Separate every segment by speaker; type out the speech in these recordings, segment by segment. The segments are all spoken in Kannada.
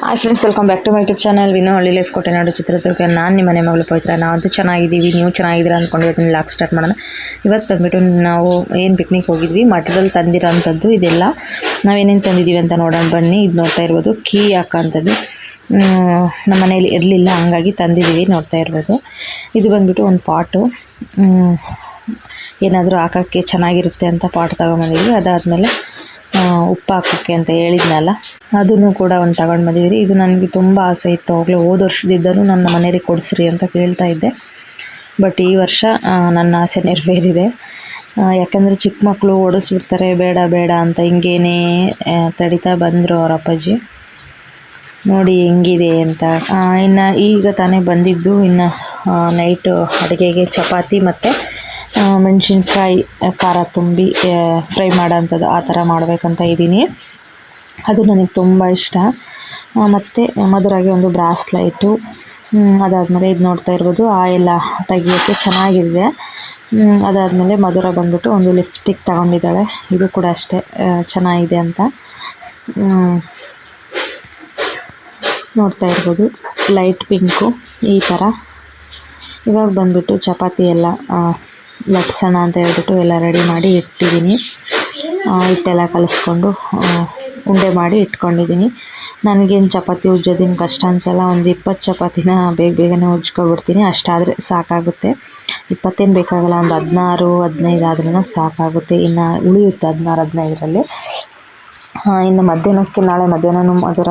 Speaker 1: Hi friends welcome back to my YouTube channel Vino Halli life ಕೊಟ್ಟೆನಾಡು Chitradurga ನಾನು ನಿಮ್ಮ ಮನೆ ಮಗಳು ಪವಿತ್ರ ನಾವಂತೂ ಚೆನ್ನಾಗಿದ್ದೀವಿ ನೀವು ಚೆನ್ನಾಗಿದ್ದೀರಾ ಅಂದ್ಕೊಂಡು ಇವತ್ತಿನ ಲಾಕ್ ಸ್ಟಾರ್ಟ್ ಮಾಡೋಣ ಇವತ್ತು ಬಂದುಬಿಟ್ಟು ನಾವು ಏನು ಪಿಕ್ನಿಕ್ ಹೋಗಿದ್ವಿ ಮಠದಲ್ಲಿ ತಂದಿರೋ ಅಂಥದ್ದು ಇದೆಲ್ಲ ನಾವೇನೇನು ತಂದಿದ್ದೀವಿ ಅಂತ ನೋಡೋಣ ಬನ್ನಿ ಇದು ನೋಡ್ತಾ ಇರ್ಬೋದು ಕೀ ಹಾಕೋಂಥದ್ದು ನಮ್ಮ ಮನೇಲಿ ಇರಲಿಲ್ಲ ಹಂಗಾಗಿ ತಂದಿದ್ದೀವಿ ನೋಡ್ತಾ ಇರ್ಬೋದು ಇದು ಬಂದುಬಿಟ್ಟು ಒಂದು ಪಾಟು ಏನಾದರೂ ಹಾಕೋಕ್ಕೆ ಚೆನ್ನಾಗಿರುತ್ತೆ ಅಂತ ಪಾಟ್ ತೊಗೊಂಬಂದಿದ್ವಿ. ಅದಾದಮೇಲೆ ಉಪ್ಪು ಹಾಕೋಕ್ಕೆ ಅಂತ ಹೇಳಿದ್ನಲ್ಲ, ಅದನ್ನು ಕೂಡ ಒಂದು ತಗೊಂಡು ಬಂದಿದ್ದೀರಿ ಇದು ನನಗೆ ತುಂಬ ಆಸೆ ಇತ್ತು. ಅವಾಗಲೇ ಹೋದ ವರ್ಷದಿದ್ದರೂ ನನ್ನ ಮನೆಯವ್ರಿಗೆ ಕೊಡಿಸ್ರಿ ಅಂತ ಕೇಳ್ತಾ ಇದ್ದೆ. ಬಟ್ ಈ ವರ್ಷ ನನ್ನ ಆಸೆ ನೆರವೇರಿದೆ. ಯಾಕಂದರೆ ಚಿಕ್ಕ ಮಕ್ಕಳು ಓಡಿಸ್ಬಿಡ್ತಾರೆ, ಬೇಡ ಬೇಡ ಅಂತ ಹಿಂಗೇನೇ ತಡಿತಾ ಬಂದರು ಅವ್ರ ಅಪ್ಪಾಜಿ. ನೋಡಿ ಹೆಂಗಿದೆ ಅಂತ. ಇನ್ನು ಈಗ ತಾನೇ ಬಂದಿದ್ದು. ಇನ್ನು ನೈಟು ಅಡುಗೆಗೆ ಚಪಾತಿ ಮತ್ತು ಮೆಣಸಿನ್ಕಾಯಿ ಖಾರ ತುಂಬಿ ಫ್ರೈ ಮಾಡೋಂಥದ್ದು ಆ ಥರ ಮಾಡಬೇಕಂತ ಇದ್ದೀನಿ. ಅದು ನನಗೆ ತುಂಬ ಇಷ್ಟ. ಮತ್ತು ಮಧುರಾಗೆ ಒಂದು ಬ್ರಾಸ್ಲೈಟು. ಅದಾದಮೇಲೆ ಇದು ನೋಡ್ತಾ ಇರ್ಬೋದು. ಆ ಎಲ್ಲ ತೆಗಿಯೋಕ್ಕೆ ಚೆನ್ನಾಗಿದೆ. ಅದಾದಮೇಲೆ ಮಧುರ ಬಂದ್ಬಿಟ್ಟು ಒಂದು ಲಿಪ್ಸ್ಟಿಕ್ ತಗೊಂಡಿದ್ದಾಳೆ. ಇದು ಕೂಡ ಅಷ್ಟೇ ಚೆನ್ನಾಗಿದೆ ಅಂತ. ನೋಡ್ತಾ ಇರ್ಬೋದು. ಲೈಟ್ ಪಿಂಕು ಈ ಥರ. ಇವಾಗ ಬಂದ್ಬಿಟ್ಟು ಚಪಾತಿ ಎಲ್ಲ ಲಟ್ಸೋಣ ಅಂತ ಹೇಳ್ಬಿಟ್ಟು ಎಲ್ಲ ರೆಡಿ ಮಾಡಿ ಇಟ್ಟಿದ್ದೀನಿ. ಹಿಟ್ಟೆಲ್ಲ ಕಲಿಸ್ಕೊಂಡು ಉಂಡೆ ಮಾಡಿ ಇಟ್ಕೊಂಡಿದ್ದೀನಿ. ನನಗೇನು ಚಪಾತಿ ಉಜ್ಜೋದೇನು ಕಷ್ಟ ಅನ್ಸಲ್ಲ, ಒಂದು ಇಪ್ಪತ್ತು ಚಪಾತಿನ ಬೇಗ ಬೇಗನೆ ಉಜ್ಕೊಬಿಡ್ತೀನಿ. ಅಷ್ಟಾದರೆ ಸಾಕಾಗುತ್ತೆ. ಇಪ್ಪತ್ತೇನು ಬೇಕಾಗಲ್ಲ, ಒಂದು ಹದಿನಾರು, ಹದಿನೈದು ಆದ್ರೂ ಸಾಕಾಗುತ್ತೆ. ಇನ್ನು ಉಳಿಯುತ್ತೆ ಹದಿನಾರು, ಹದಿನೈದರಲ್ಲಿ. ಇನ್ನು ಮಧ್ಯಾಹ್ನಕ್ಕೆ, ನಾಳೆ ಮಧ್ಯಾಹ್ನನೂ ಅದರ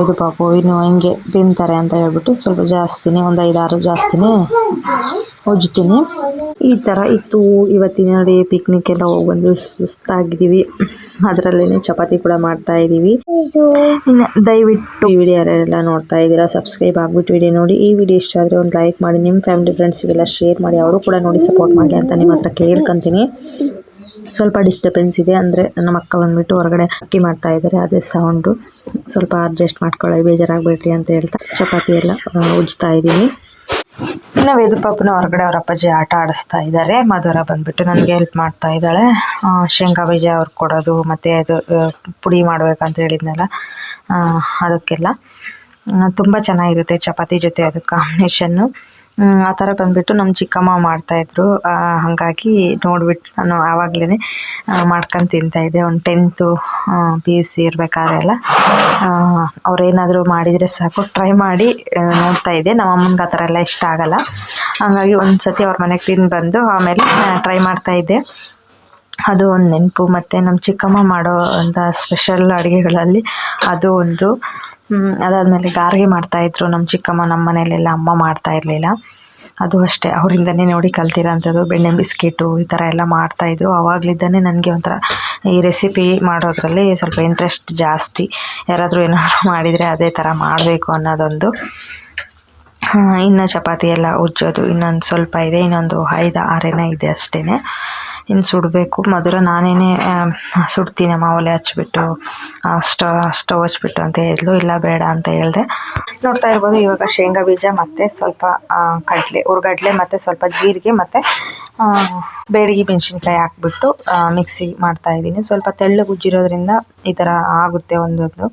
Speaker 1: ಇದು ಪಾಪು ಇನ್ನು ಹೆಂಗೆ ತಿಂತಾರೆ ಅಂತ ಹೇಳ್ಬಿಟ್ಟು ಸ್ವಲ್ಪ ಜಾಸ್ತಿನೇ ಒಂದು ಐದಾರು ಜಾಸ್ತಿನೇ ಉಜ್ತೀನಿ. ಈ ಥರ ಇತ್ತು. ಇವತ್ತಿನ ಡೇ ಪಿಕ್ನಿಕ್ ಎಲ್ಲ ಹೋಗಿ ಬಂದು ಸುಸ್ತಾಗಿದ್ದೀವಿ. ಅದರಲ್ಲೇ ಚಪಾತಿ ಕೂಡ ಮಾಡ್ತಾ ಇದ್ದೀವಿ. ಇನ್ನು ದಯವಿಟ್ಟು ಈ ವಿಡಿಯೋ ಯಾರೆಲ್ಲ ನೋಡ್ತಾ ಇದ್ದೀರಾ ಸಬ್ಸ್ಕ್ರೈಬ್ ಆಗಿಬಿಟ್ಟು ವಿಡಿಯೋ ನೋಡಿ. ಈ ವಿಡಿಯೋ ಇಷ್ಟ ಆದರೆ ಒಂದು ಲೈಕ್ ಮಾಡಿ ನಿಮ್ಮ ಫ್ಯಾಮಿಲಿ ಫ್ರೆಂಡ್ಸಿಗೆಲ್ಲ ಶೇರ್ ಮಾಡಿ. ಅವರು ಕೂಡ ನೋಡಿ ಸಪೋರ್ಟ್ ಮಾಡಿ ಅಂತ ನಿಮ್ಮ ಹತ್ರ ಕೇಳ್ಕೊತೀನಿ. ಸ್ವಲ್ಪ ಡಿಸ್ಟರ್ಬೆನ್ಸ್ ಇದೆ ಅಂದರೆ ನಮ್ಮ ಅಕ್ಕ ಬಂದ್ಬಿಟ್ಟು ಹೊರಗಡೆ ಅಕ್ಕಿ ಮಾಡ್ತಾ ಇದ್ದಾರೆ ಅದೇ ಸೌಂಡು ಸ್ವಲ್ಪ ಅಡ್ಜಸ್ಟ್ ಮಾಡ್ಕೊಳ್ಳಿ, ಬೇಜಾರಾಗಬೇಡ್ರಿ ಅಂತ ಹೇಳ್ತಾ ಚಪಾತಿ ಎಲ್ಲ ಉಜ್ತಾ ಇದ್ದೀನಿ. ಇನ್ನು ವೇದು ಪಾಪನ ಹೊರಗಡೆ ಅವ್ರ ಅಪ್ಪಾಜಿ ಆಟ ಆಡಿಸ್ತಾ ಇದ್ದಾರೆ ಮಧುರ ಬಂದ್ಬಿಟ್ಟು ನನಗೆ ಹೆಲ್ಪ್ ಮಾಡ್ತಾ ಇದ್ದಾಳೆ. ಶೇಂಗಾ ಬೀಜ ಅವ್ರಿಗೆ ಕೊಡೋದು, ಮತ್ತು ಅದು ಪುಡಿ ಮಾಡ್ಬೇಕಂತ ಹೇಳಿದ್ನಲ್ಲ ಅದಕ್ಕೆಲ್ಲ. ತುಂಬ ಚೆನ್ನಾಗಿರುತ್ತೆ ಚಪಾತಿ ಜೊತೆ ಅದು ಕಾಂಬಿನೇಷನ್ನು ಆ ಥರ ಬಂದ್ಬಿಟ್ಟು ನಮ್ಮ ಚಿಕ್ಕಮ್ಮ ಮಾಡ್ತಾಯಿದ್ರು ಹಾಗಾಗಿ ನೋಡ್ಬಿಟ್ಟು ನಾನು ಆವಾಗಲೇ ಮಾಡ್ಕೊಂಡು ತಿಂತಾಯಿದ್ದೆ ಒಂದು ಟೆಂತು ಪಿ ಯು ಸಿ ಇರಬೇಕಾದ್ರೆಲ್ಲ ಅವ್ರೇನಾದರೂ ಮಾಡಿದರೆ ಸಾಕು. ಟ್ರೈ ಮಾಡಿ ನೋಡ್ತಾಯಿದ್ದೆ ನಮ್ಮ ಅಮ್ಮನಿಗೆ ಆ ಥರ ಎಲ್ಲ ಇಷ್ಟ ಆಗಲ್ಲ. ಹಾಗಾಗಿ ಒಂದು ಸತಿ ಅವ್ರ ಮನೆಗೆ ತಿಂದು ಬಂದು ಆಮೇಲೆ ಟ್ರೈ ಮಾಡ್ತಾ ಇದ್ದೆ. ಅದು ಒಂದು ನೆನಪು. ಮತ್ತು ನಮ್ಮ ಚಿಕ್ಕಮ್ಮ ಮಾಡೋ ಅಂಥ ಸ್ಪೆಷಲ್ ಅಡುಗೆಗಳಲ್ಲಿ ಅದು ಒಂದು ಅದಾದಮೇಲೆ ಗಾರ್ಗೆ ಮಾಡ್ತಾಯಿದ್ರು ನಮ್ಮ ಚಿಕ್ಕಮ್ಮ ನಮ್ಮ ಮನೇಲೆಲ್ಲ ಅಮ್ಮ ಮಾಡ್ತಾ ಇರಲಿಲ್ಲ. ಅದು ಅಷ್ಟೇ, ಅವರಿಂದನೇ ನೋಡಿ ಕಲ್ತಿರೋಂಥದ್ದು, ಬೆಣ್ಣೆ ಬಿಸ್ಕೆಟು ಈ ಥರ ಎಲ್ಲ ಮಾಡ್ತಾಯಿದ್ರು ಆವಾಗಲಿದ್ದಾನೆ ನನಗೆ ಒಂಥರ ಈ ರೆಸಿಪಿ ಮಾಡೋದ್ರಲ್ಲಿ ಸ್ವಲ್ಪ ಇಂಟ್ರೆಸ್ಟ್ ಜಾಸ್ತಿ. ಯಾರಾದರೂ ಏನಾದರೂ ಮಾಡಿದರೆ ಅದೇ ಥರ ಮಾಡಬೇಕು ಅನ್ನೋದೊಂದು. ಇನ್ನು ಚಪಾತಿ ಎಲ್ಲ ಉಜ್ಜೋದು ಇನ್ನೊಂದು ಸ್ವಲ್ಪ ಇದೆ, ಇನ್ನೊಂದು ಐದು, ಆರೇನ ಇದೆ ಅಷ್ಟೇ ಇನ್ನು ಸುಡಬೇಕು. ಮಧುರ ನಾನೇ ಸುಡ್ತೀನಿ ಒಲೆ ಹಚ್ಬಿಟ್ಟು ಸ್ಟವ್ ಸ್ಟವ್ ಹಚ್ಬಿಟ್ಟು ಅಂತ ಹೇಳಿದ್ಲು. ಇಲ್ಲ, ಬೇಡ ಅಂತ ಹೇಳಿದೆ. ನೋಡ್ತಾ ಇರ್ಬೋದು, ಇವಾಗ ಶೇಂಗಾ ಬೀಜ ಮತ್ತು ಸ್ವಲ್ಪ ಕಡಲೆ ಹುರ್ಗಡ್ಲೆ ಮತ್ತು ಸ್ವಲ್ಪ ಜೀರಿಗೆ ಮತ್ತು ಬೇಡಿಗೆ ಮೆಣಸಿನ್ಕಾಯಿ ಹಾಕ್ಬಿಟ್ಟು ಮಿಕ್ಸಿ ಮಾಡ್ತಾ ಇದ್ದೀನಿ. ಸ್ವಲ್ಪ ತೆಳ್ಳಗೆ ಗುಜ್ಜಿರೋದ್ರಿಂದ ಈ ಥರ ಆಗುತ್ತೆ ಒಂದೊಂದು.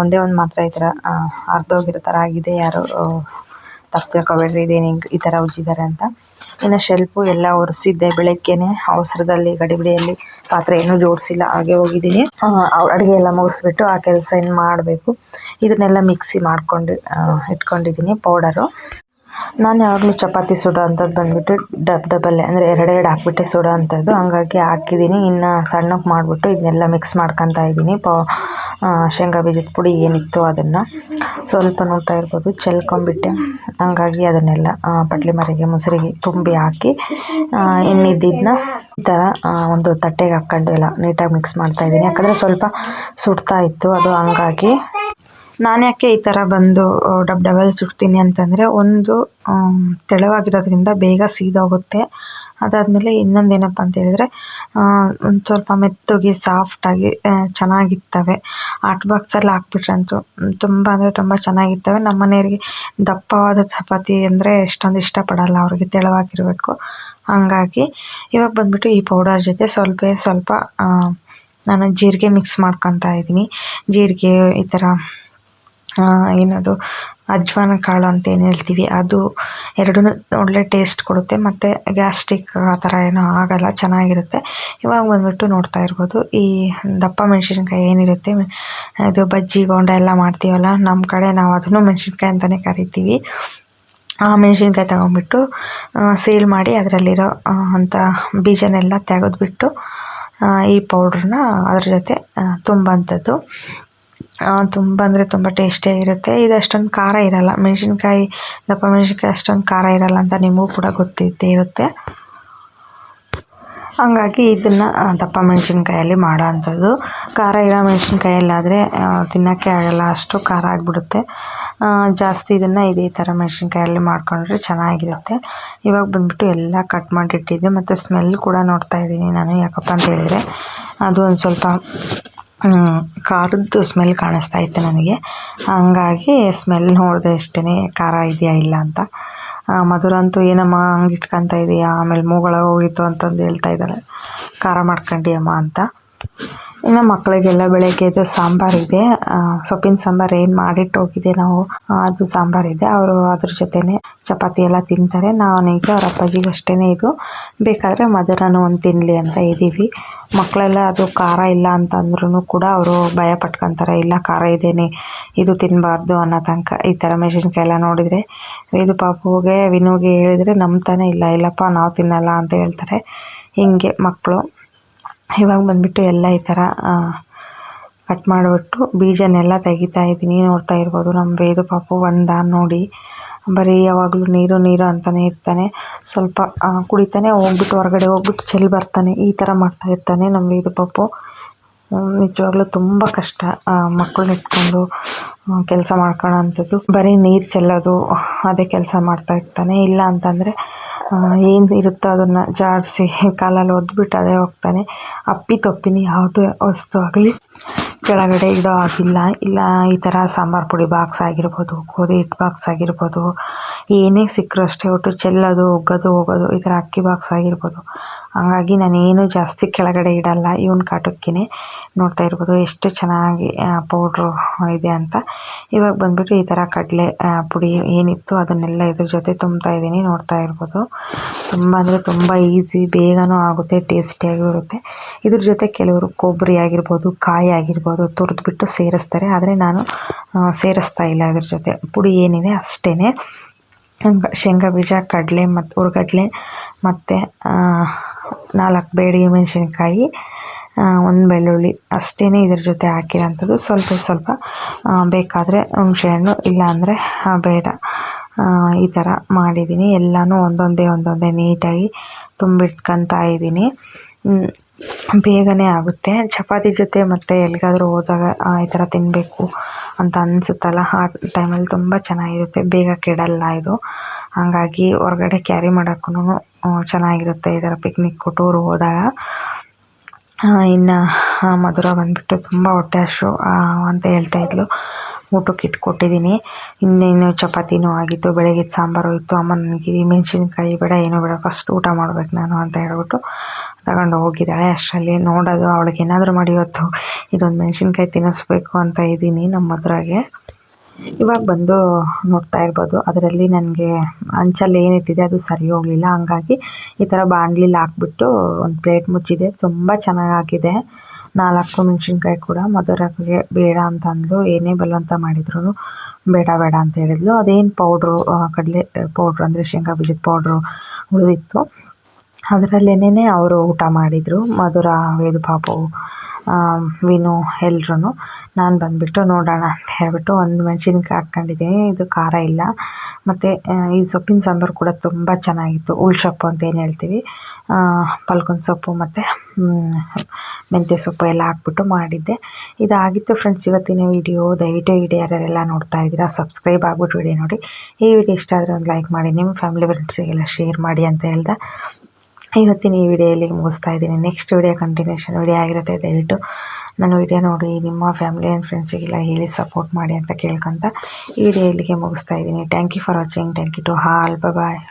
Speaker 1: ಒಂದೇ ಒಂದು ಮಾತ್ರ ಈ ಥರ ಅರ್ಧೋಗಿರೋ ಥರ ಆಗಿದೆ. ಯಾರು ತಪ್ಪು ತಿಳ್ಕೊಬೇಡ್ರಿ ಇದೇನು ಹಿಂಗೆ ಈ ಥರ ಉಜ್ಜಿದ್ದಾರೆ ಅಂತ. ಇನ್ನು ಶೆಲ್ಫು ಎಲ್ಲ ಒರೆಸಿದ್ದೆ ಬೆಳಗ್ಗೆನೆ. ಅವಸರದಲ್ಲಿ ಗಡಿಬಿಡಿಯಲ್ಲಿ ಪಾತ್ರೆ ಏನೂ ಜೋಡಿಸಿಲ್ಲ, ಹಾಗೆ ಹೋಗಿದ್ದೀನಿ. ಅಡುಗೆ ಎಲ್ಲ ಮುಗಿಸ್ಬಿಟ್ಟು ಆ ಕೆಲಸ ಏನು ಮಾಡಬೇಕು. ಇದನ್ನೆಲ್ಲ ಮಿಕ್ಸಿ ಮಾಡ್ಕೊಂಡು ಇಟ್ಕೊಂಡಿದ್ದೀನಿ ಪೌಡರು ನಾನು ಯಾವಾಗಲೂ ಚಪಾತಿ ಸುಡೋ ಅಂಥದ್ದು ಬಂದುಬಿಟ್ಟು ಡಬ್ ಡಬಲ್ ಅಂದರೆ ಎರಡೆರಡು ಹಾಕ್ಬಿಟ್ಟೆ ಸುಡೋ ಅಂಥದ್ದು. ಹಂಗಾಗಿ ಹಾಕಿದ್ದೀನಿ. ಇನ್ನು ಸಣ್ಣಕ್ಕೆ ಮಾಡಿಬಿಟ್ಟು ಇದನ್ನೆಲ್ಲ ಮಿಕ್ಸ್ ಮಾಡ್ಕೊತಾ ಇದ್ದೀನಿ. ಪಾ ಶೇಂಗಾ ಬೀಜದ ಪುಡಿ ಏನಿತ್ತು ಅದನ್ನು. ಸ್ವಲ್ಪ ನೋಡ್ತಾ ಇರ್ಬೋದು. ಚೆಲ್ಕೊಂಬಿಟ್ಟೆ ಹಂಗಾಗಿ ಅದನ್ನೆಲ್ಲ ಪಟ್ಲಿ ಮರಿಗೆ ಮೊಸರಿಗೆ ತುಂಬಿ ಹಾಕಿ ಇನ್ನಿದ್ದಿದ್ನ ಈ ಥರ ಒಂದು ತಟ್ಟೆಗೆ ಹಾಕ್ಕೊಂಡು ಎಲ್ಲ ನೀಟಾಗಿ ಮಿಕ್ಸ್ ಮಾಡ್ತಾ ಇದ್ದೀನಿ. ಯಾಕಂದರೆ ಸ್ವಲ್ಪ ಸುಡ್ತಾ ಇತ್ತು. ಅದು ಹಂಗಾಗಿ ನಾನು ಯಾಕೆ ಈ ಥರ ಬಂದು ಡಬ್ ಡಬಲ್ ಸುಡ್ತೀನಿ ಅಂತಂದರೆ, ಒಂದು ತೆಳವಾಗಿರೋದ್ರಿಂದ ಬೇಗ ಸೀದೋಗುತ್ತೆ. ಅದಾದಮೇಲೆ ಇನ್ನೊಂದು ಏನಪ್ಪ ಅಂತ ಹೇಳಿದ್ರೆ ಒಂದು ಸ್ವಲ್ಪ ಮೆತ್ತಗೆ ಸಾಫ್ಟಾಗಿ ಚೆನ್ನಾಗಿರ್ತವೆ. ಆಟ್ ಬಾಕ್ಸಲ್ಲಿ ಹಾಕ್ಬಿಟ್ರಂತೂ ತುಂಬ ಅಂದರೆ ತುಂಬ ಚೆನ್ನಾಗಿರ್ತವೆ. ನಮ್ಮ ಮನೆಯವರಿಗೆ ದಪ್ಪವಾದ ಚಪಾತಿ ಅಂದರೆ ಎಷ್ಟೊಂದು ಇಷ್ಟಪಡಲ್ಲ, ಅವ್ರಿಗೆ ತೆಳುವಾಗಿರಬೇಕು. ಹಾಗಾಗಿ ಇವಾಗ ಬಂದ್ಬಿಟ್ಟು ಈ ಪೌಡರ್ ಜೊತೆ ಸ್ವಲ್ಪ ಸ್ವಲ್ಪ ನಾನು ಜೀರಿಗೆ ಮಿಕ್ಸ್ ಮಾಡ್ಕೊತಾ ಇದ್ದೀನಿ. ಜೀರಿಗೆ ಈ ಥರ ಏನದು, ಅಜ್ವಾನ ಕಾಳು ಅಂತ ಏನು ಹೇಳ್ತೀವಿ, ಅದು ಎರಡೂ ಒಳ್ಳೆ ಟೇಸ್ಟ್ ಕೊಡುತ್ತೆ, ಮತ್ತು ಗ್ಯಾಸ್ಟ್ರಿಕ್ ಆ ಥರ ಏನೂ ಆಗಲ್ಲ, ಚೆನ್ನಾಗಿರುತ್ತೆ. ಇವಾಗ ಬಂದ್ಬಿಟ್ಟು ನೋಡ್ತಾ ಇರ್ಬೋದು, ಈ ದಪ್ಪ ಮೆಣಸಿನ್ಕಾಯಿ ಏನಿರುತ್ತೆ ಇದು ಬಜ್ಜಿ ಬೋಂಡ ಎಲ್ಲ ಮಾಡ್ತೀವಲ್ಲ ನಮ್ಮ ಕಡೆ ನಾವು ಅದನ್ನು ಮೆಣಸಿನ್ಕಾಯಿ ಅಂತಲೇ ಕರಿತೀವಿ. ಆ ಮೆಣಸಿನ್ಕಾಯಿ ತಗೊಂಡ್ಬಿಟ್ಟು ಸೀಲ್ ಮಾಡಿ ಅದರಲ್ಲಿರೋ ಅಂಥ ಬೀಜನೆಲ್ಲ ತೆಗೆದ್ಬಿಟ್ಟು ಈ ಪೌಡ್ರನ್ನ ಅದ್ರ ಜೊತೆ ತುಂಬಂಥದ್ದು ತುಂಬ ಅಂದರೆ ತುಂಬ ಟೇಸ್ಟಿಯಾಗಿರುತ್ತೆ ಇದು ಅಷ್ಟೊಂದು ಖಾರ ಇರಲ್ಲ. ಮೆಣಸಿನ್ಕಾಯಿ, ದಪ್ಪ ಮೆಣಸಿನ್ಕಾಯಿ ಅಷ್ಟೊಂದು ಖಾರ ಇರಲ್ಲ ಅಂತ ನಿಮಗೂ ಕೂಡ ಗೊತ್ತಿದ್ದೇ ಇರುತ್ತೆ ಹಂಗಾಗಿ ಇದನ್ನು ದಪ್ಪ ಮೆಣಸಿನ್ಕಾಯಲ್ಲಿ ಮಾಡೋ ಅಂಥದ್ದು ಖಾರ ಇರೋ ಮೆಣಸಿನ್ಕಾಯಲ್ಲಾದರೆ ತಿನ್ನೋಕ್ಕೆ ಆಗಲ್ಲ. ಅಷ್ಟು ಖಾರ ಆಗಿಬಿಡುತ್ತೆ. ಜಾಸ್ತಿ ಇದನ್ನು ಇದೇ ಥರ ಮೆಣಸಿನ್ಕಾಯಲ್ಲಿ ಮಾಡ್ಕೊಂಡ್ರೆ ಚೆನ್ನಾಗಿರುತ್ತೆ. ಇವಾಗ ಬಂದ್ಬಿಟ್ಟು ಎಲ್ಲ ಕಟ್ ಮಾಡಿಟ್ಟಿದ್ದೆ. ಮತ್ತು ಸ್ಮೆಲ್ ಕೂಡ ನೋಡ್ತಾ ಇದ್ದೀನಿ ನಾನು ಯಾಕಪ್ಪ ಅಂತ ಹೇಳಿದರೆ. ಅದು ಒಂದು ಸ್ವಲ್ಪ ಖಾರದ್ದು ಸ್ಮೆಲ್ ಕಾಣಿಸ್ತಾ ಇತ್ತು ನನಗೆ. ಹಂಗಾಗಿ ಸ್ಮೆಲ್ ನೋಡಿದೆ ಅಷ್ಟೇ ಖಾರ ಇದೆಯಾ ಇಲ್ಲ ಅಂತ. ಮಧುರ ಅಂತೂ ಏನಮ್ಮ ಹಂಗೆ ಇಟ್ಕೊಂತ ಇದೆಯಾ? ಆಮೇಲೆ ಮೂಗೊಳಗೆ ಹೋಗಿತ್ತು ಅಂತಂದು ಹೇಳ್ತಾ ಇದ್ದಾಳೆ ಖಾರ ಮಾಡ್ಕೊಂಡಿಯಮ್ಮ ಅಂತ. ಇನ್ನು ಮಕ್ಕಳಿಗೆಲ್ಲ ಬೆಳಗ್ಗೆದು ಸಾಂಬಾರಿದೆ ಇದೆ. ಸೊಪ್ಪಿನ ಸಾಂಬಾರು ಏನು ಮಾಡಿಟ್ಟು ಹೋಗಿದೆ ನಾವು ಅದು ಸಾಂಬಾರಿದೆ ಅವರು ಅದ್ರ ಜೊತೆನೆ ಚಪಾತಿ ಎಲ್ಲ ತಿಂತಾರೆ. ನಾನೀಗ ಅವ್ರ ಅಪ್ಪಾಜಿಗೆ ಅಷ್ಟೇ ಇದು. ಬೇಕಾದರೆ ಮಧುರನೂ ಒಂದು ತಿನ್ನಲಿ ಅಂತ ಇದ್ದೀವಿ. ಮಕ್ಕಳೆಲ್ಲ ಅದು ಖಾರ ಇಲ್ಲ ಅಂತಂದ್ರೂ ಕೂಡ ಅವರು ಭಯ ಪಟ್ಕೊತಾರೆ. ಇಲ್ಲ, ಖಾರ ಇದೇನೆ, ಇದು ತಿನ್ನಬಾರ್ದು ಅನ್ನೋ ತನಕ ಈ ಥರ ಮೆಣಸಿನ್ಕಾಯಿ ಎಲ್ಲ ನೋಡಿದರೆ. ಇದು ಪಾಪುಗೆ, ವಿನುಗೆ ಹೇಳಿದರೆ ನಂಬ್ತಾನೆ ಇಲ್ಲ. ಇಲ್ಲಪ್ಪ, ನಾವು ತಿನ್ನಲ್ಲ ಅಂತ ಹೇಳ್ತಾರೆ. ಹಿಂಗೆ ಮಕ್ಕಳು ಇವಾಗ ಬಂದ್ಬಿಟ್ಟು ಎಲ್ಲ ಈ ಥರ ಕಟ್ ಮಾಡಿಬಿಟ್ಟು ಬೀಜನೆಲ್ಲ ತೆಗಿತಾ ಇದ್ದೀನಿ. ನೋಡ್ತಾ ಇರ್ಬೋದು ನಮ್ಮ ವೇದು ಪಾಪು ಒಂದ ನೋಡಿ. ಬರೀ ಯಾವಾಗಲೂ ನೀರು ನೀರು ಅಂತಾನೆ ಇರ್ತಾನೆ. ಸ್ವಲ್ಪ ಕುಡಿತಾನೆ, ಹೋಗ್ಬಿಟ್ಟು ಹೊರಗಡೆ ಹೋಗ್ಬಿಟ್ಟು ಚೆಲ್ಲಿ ಬರ್ತಾನೆ. ಈ ಥರ ಮಾಡ್ತಾ ಇರ್ತಾನೆ ನಮ್ಮ ವೇದು ಪಾಪು. ನಿಜವಾಗ್ಲೂ ತುಂಬ ಕಷ್ಟ ಮಕ್ಕಳನ್ನ ಇಟ್ಕೊಂಡು ಕೆಲಸ ಮಾಡ್ಕೊಳ್ಳೋ ಅಂಥದ್ದು ಬರೀ ನೀರು ಚೆಲ್ಲೋದು, ಅದೇ ಕೆಲಸ ಮಾಡ್ತಾ ಇರ್ತಾನೆ. ಇಲ್ಲ ಅಂತಂದರೆ ಏನು ಇರುತ್ತೋ ಅದನ್ನು ಜಾಡಿಸಿ ಕಾಲಲ್ಲಿ ಒದ್ಬಿಟ್ಟು ಅದೇ ಹೋಗ್ತಾನೆ. ಅಪ್ಪಿ ತಪ್ಪಿನಿ ಯಾವುದೇ ವಸ್ತು ಆಗಲಿ, ಕೆಳಗಡೆ ಇಡೋ ಹಾಗಿಲ್ಲ ಇಲ್ಲ, ಈ ಥರ ಸಾಂಬಾರು ಪುಡಿ ಬಾಕ್ಸ್ ಆಗಿರ್ಬೋದು, ಗೋಧಿ ಹಿಟ್ಟು ಬಾಕ್ಸ್ ಆಗಿರ್ಬೋದು, ಏನೇ ಸಿಕ್ಕರೂ ಅಷ್ಟೇ, ಒಟ್ಟು ಚೆಲ್ಲೋದು ಒಗ್ಗೋದು ಹೋಗೋದು, ಈ ಥರ ಅಕ್ಕಿ ಬಾಕ್ಸ್ ಆಗಿರ್ಬೋದು. ಹಂಗಾಗಿ ನಾನೇನು ಜಾಸ್ತಿ ಕೆಳಗಡೆ ಇಡಲ್ಲ. ಇವನ್ ಕಾಟಕ್ಕೇ ನೋಡ್ತಾ ಇರ್ಬೋದು. ಎಷ್ಟು ಚೆನ್ನಾಗಿ ಪೌಡ್ರು ಇದೆ ಅಂತ. ಇವಾಗ ಬಂದ್ಬಿಟ್ಟು ಈ ಥರ ಕಡಲೆ ಪುಡಿ ಏನಿತ್ತು ಅದನ್ನೆಲ್ಲ ಇದ್ರ ಜೊತೆ ತುಂಬ್ತಾ ಇದ್ದೀನಿ, ನೋಡ್ತಾ ಇರ್ಬೋದು. ತುಂಬ ಅಂದರೆ ತುಂಬ ಈಸಿ ಬೇಗನೂ ಆಗುತ್ತೆ ಟೇಸ್ಟಿಯಾಗೂ ಇರುತ್ತೆ. ಇದ್ರ ಜೊತೆ ಕೆಲವರು ಕೊಬ್ಬರಿ ಆಗಿರ್ಬೋದು, ಕಾಯಿ ಆಗಿರ್ಬೋದು ತುರಿದ್ಬಿಟ್ಟು ಸೇರಿಸ್ತಾರೆ. ಆದರೆ ನಾನು ಸೇರಿಸ್ತಾ ಇಲ್ಲ ಇದ್ರ ಜೊತೆ. ಪುಡಿ ಏನಿದೆ ಅಷ್ಟೇ ಶೇಂಗಾ ಬೀಜ, ಕಡಲೆ ಮತ್ತು ಹುರ್ಗಡ್ಲೆ ಮತ್ತು ನಾಲ್ಕು ಬೇಡಿ ಮೆಣಸಿನ್ಕಾಯಿ ಒಂದು ಬೆಳ್ಳುಳ್ಳಿ ಅಷ್ಟೇ ಇದ್ರ ಜೊತೆ ಹಾಕಿರೋಂಥದ್ದು. ಸ್ವಲ್ಪ ಸ್ವಲ್ಪ ಬೇಕಾದರೆ ಹುಣಸೆಹಣ್ಣು ಇಲ್ಲ ಅಂದರೆ ಬೇಡ. ಈ ಥರ ಮಾಡಿದ್ದೀನಿ. ಎಲ್ಲನೂ ಒಂದೊಂದೇ ಒಂದೊಂದೇ ನೀಟಾಗಿ ತುಂಬಿಟ್ಕೊತಾ ಇದ್ದೀನಿ. ಬೇಗನೆ ಆಗುತ್ತೆ. ಚಪಾತಿ ಜೊತೆ ಮತ್ತು ಎಲ್ಲಿಗಾದರೂ ಹೋದಾಗ ಈ ಥರ ತಿನ್ನಬೇಕು ಅಂತ ಅನಿಸುತ್ತಲ್ಲ. ಆ ಟೈಮಲ್ಲಿ ತುಂಬ ಚೆನ್ನಾಗಿರುತ್ತೆ. ಬೇಗ ಕೆಡಲ್ಲ ಇದು. ಹಾಗಾಗಿ ಹೊರಗಡೆ ಕ್ಯಾರಿ ಮಾಡೋಕ್ಕೂ ಚೆನ್ನಾಗಿರುತ್ತೆ ಈ ಥರ ಪಿಕ್ನಿಕ್ಕು ಟೂರು ಹೋದಾಗ. ಇನ್ನು ಮಧುರ ಬಂದುಬಿಟ್ಟು ತುಂಬ ಹೊಟ್ಟೆ ಹಸು ಅಂತ ಹೇಳ್ತಾ ಇದ್ಲು. ಊಟಕ್ಕೆ ಇಟ್ಕೊಟ್ಟಿದ್ದೀನಿ ಇನ್ನೇನು ಚಪಾತಿನೂ ಆಗಿತ್ತು, ಬೆಳಗ್ಗೆ ಸಾಂಬಾರು ಇತ್ತು. ಅಮ್ಮ ನನಗೆ ಮೆಣಸಿನ್ಕಾಯಿ ಬೇಡ, ಏನೂ ಬೇಡ ಫಸ್ಟ್ ಊಟ ಮಾಡ್ಬೇಕು ನಾನು, ಅಂತ ಹೇಳ್ಬಿಟ್ಟು ತಗೊಂಡು ಹೋಗಿದ್ದಾಳೆ ಅಷ್ಟರಲ್ಲಿ. ನೋಡೋದು, ಅವಳಿಗೆ ಏನಾದರೂ ಮಾಡಿ ಇವತ್ತು, ಇದೊಂದು ಮೆಣಸಿನ್ಕಾಯಿ ತಿನ್ನಿಸ್ಬೇಕು, ಅಂತ ಇದ್ದೀನಿ ನಮ್ಮ ಮಧುರಾಗೆ. ಇವಾಗ ಬಂದು ನೋಡ್ತಾ ಇರ್ಬೋದು. ಅದರಲ್ಲಿ ನನಗೆ ಅಂಚಲ್ಲಿ ಏನಿಟ್ಟಿದೆ ಅದು ಸರಿ ಹೋಗಲಿಲ್ಲ. ಹಂಗಾಗಿ ಈ ಥರ ಬಾಣಲಿಲಿ ಹಾಕ್ಬಿಟ್ಟು ಒಂದು ಪ್ಲೇಟ್ ಮುಚ್ಚಿದೆ. ತುಂಬ ಚೆನ್ನಾಗಾಗಿದೆ ನಾಲ್ಕು ಮೆಣಸಿನ್ಕಾಯಿ ಕೂಡ. ಮಧುರಕ್ಕೆ ಬೇಡ ಅಂತ ಅಂದ್ಲು. ಏನೇ ಬಲವಂತ ಮಾಡಿದ್ರು ಬೇಡ ಬೇಡ ಅಂತ ಹೇಳಿದ್ಲು. ಅದೇನು ಪೌಡ್ರು ಕಡಲೆ ಪೌಡ್ರು ಅಂದರೆ ಶೇಂಗಾ ಬೀಜದ ಪೌಡ್ರು ಉಳಿದಿತ್ತು. ಅದರಲ್ಲೇನೇ ಅವರು ಊಟ ಮಾಡಿದರು. ಮಧುರ ವೇದು ಪಾಪು ಆ, ವಿನು ಎಲ್ರೂ ನಾನು ಬಂದುಬಿಟ್ಟು ನೋಡೋಣ ಅಂತ ಹೇಳಿಬಿಟ್ಟು ಒಂದು ಮೆಣಸಿನ್ಕಾಯಿ ಹಾಕ್ಕೊಂಡಿದ್ದೀನಿ. ಇದು ಖಾರ ಇಲ್ಲ. ಮತ್ತು ಈ ಸೊಪ್ಪಿನ ಸಾಂಬಾರು ಕೂಡ ತುಂಬ ಚೆನ್ನಾಗಿತ್ತು. ಉಳ್ಸೊಪ್ಪು ಅಂತ ಏನು ಹೇಳ್ತೀವಿ? ಪಲ್ಕನ್ ಸೊಪ್ಪು ಮತ್ತು ಮೆಂತ್ಯ ಸೊಪ್ಪು ಎಲ್ಲ ಹಾಕ್ಬಿಟ್ಟು ಮಾಡಿದ್ದೆ. ಇದಾಗಿತ್ತು ಫ್ರೆಂಡ್ಸ್, ಇವತ್ತಿನ ವಿಡಿಯೋ. ದಯವಿಟ್ಟು ವಿಡಿಯೋ ಯಾರ್ಯಾರೆಲ್ಲ ನೋಡ್ತಾ ಇದ್ದೀರಾ? ಸಬ್ಸ್ಕ್ರೈಬ್ ಆಗ್ಬಿಟ್ಟು ವಿಡಿಯೋ ನೋಡಿ. ಈ ವಿಡಿಯೋ ಇಷ್ಟ ಆದರೆ ಒಂದು ಲೈಕ್ ಮಾಡಿ. ನಿಮ್ಮ ಫ್ಯಾಮಿಲಿ ಫ್ರೆಂಡ್ಸಿಗೆಲ್ಲ ಶೇರ್ ಮಾಡಿ ಅಂತ ಹೇಳ್ದೆ. ಇವತ್ತಿನ ಈ ವಿಡಿಯೋ ಇಲ್ಲಿಗೆ ಮುಗಿಸ್ತಾ ಇದ್ದೀನಿ. ನೆಕ್ಸ್ಟ್ ವಿಡಿಯೋ ಕಂಟಿನ್ಯೂಷನ್ ವಿಡಿಯೋ ಆಗಿರುತ್ತೆ, ದಯವಿಟ್ಟು ನಾನು ವಿಡಿಯೋ ನೋಡಿ, ನಿಮ್ಮ ಫ್ಯಾಮಿಲಿ ಆ್ಯಂಡ್ ಫ್ರೆಂಡ್ಸಿಗೆಲ್ಲ ಹೇಳಿ ಸಪೋರ್ಟ್ ಮಾಡಿ ಅಂತ ಕೇಳ್ಕೊಂತ ಈ ವಿಡಿಯೋ ಇಲ್ಲಿಗೆ ಮುಗಿಸ್ತಾ ಇದ್ದೀನಿ. Thank you for watching thank you to all bye